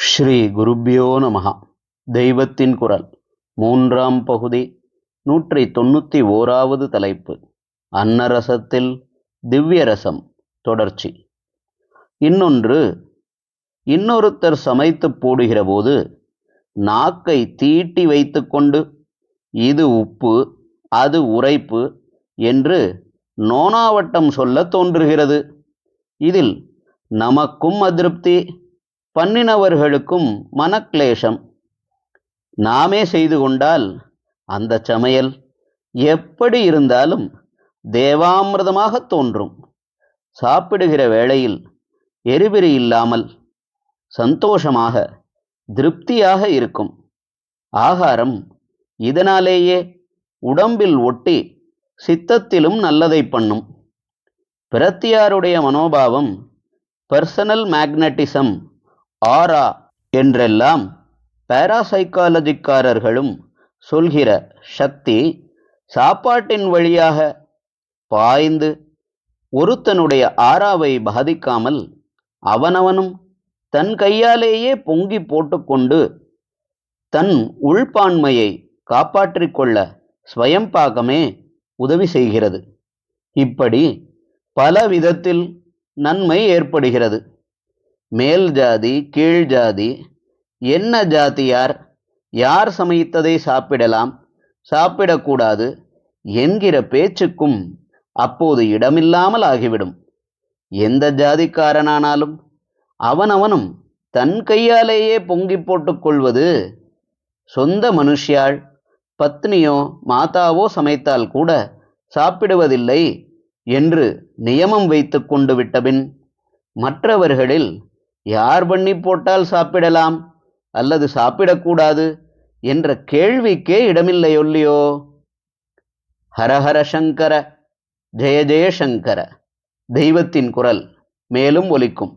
ஸ்ரீ குருப்பியோ நமகா தெய்வத்தின் குரல். மூன்றாம் பகுதி. நூற்றி தொண்ணூற்றி ஓராவது தலைப்பு. அன்னரசத்தில் திவ்யரசம். தொடர்ச்சி. இன்னொன்று இன்னொருத்தர் சமைத்துப் போடுகிறபோது நாக்கை தீட்டி வைத்துக்கொண்டு இது உப்பு அது உரைப்பு என்று நோனாவட்டம் சொல்லத் தோன்றுகிறது. இதில் நமக்கும் அதிருப்தி பண்ணினவர்களுக்கும் மனக்லேஷம். நாமே செய்து கொண்டால் அந்த சமையல் எப்படி இருந்தாலும் தேவாமிர்தமாக தோன்றும். சாப்பிடுகிற வேளையில் எரிபிரி இல்லாமல் சந்தோஷமாக திருப்தியாக இருக்கும். ஆகாரம் இதனாலேயே உடம்பில் ஒட்டி சித்தத்திலும் நல்லதை பண்ணும். பிரத்தியாருடைய மனோபாவம் பர்சனல் மேக்னட்டிசம் ஆரா என்றெல்லாம் பாராசைக்காலஜிக்காரர்களும் சொல்கிற சக்தி சாப்பாட்டின் வழியாக பாய்ந்து ஒருத்தனுடைய ஆறாவை பாதிக்காமல் அவனவனும் தன் கையாலேயே பொங்கி போட்டுக்கொண்டு தன் உள்பான்மையை காப்பாற்றிக்கொள்ள ஸ்வயம்பாகமே உதவி செய்கிறது. இப்படி பல விதத்தில் நன்மை ஏற்படுகிறது. மேல் ஜாதி கீழ் ஜாதி என்ன ஜாதியார் யார்? சமைத்ததை சாப்பிடலாம்? சாப்பிடக்கூடாது என்கிற பேச்சுக்கும் அப்போது இடமில்லாமல் ஆகிவிடும். எந்த ஜாதிக்காரனானாலும் அவனவனும் தன் கையாலேயே பொங்கி போட்டுக்கொள்வது சொந்த மனுஷியாள் பத்னியோ மாதாவோ சமைத்தால் கூட சாப்பிடுவதில்லை என்று நியமம் வைத்து கொண்டு விட்டபின் மற்றவர்களில் யார் பண்ணி போட்டால் சாப்பிடலாம்? அல்லது சாப்பிடக்கூடாது? என்ற கேள்விக்கே இடமில்லையொல்லியோ ஹரஹர சங்கர ஜெய ஜெயசங்கர தெய்வத்தின் குரல் மேலும் ஒலிக்கும்.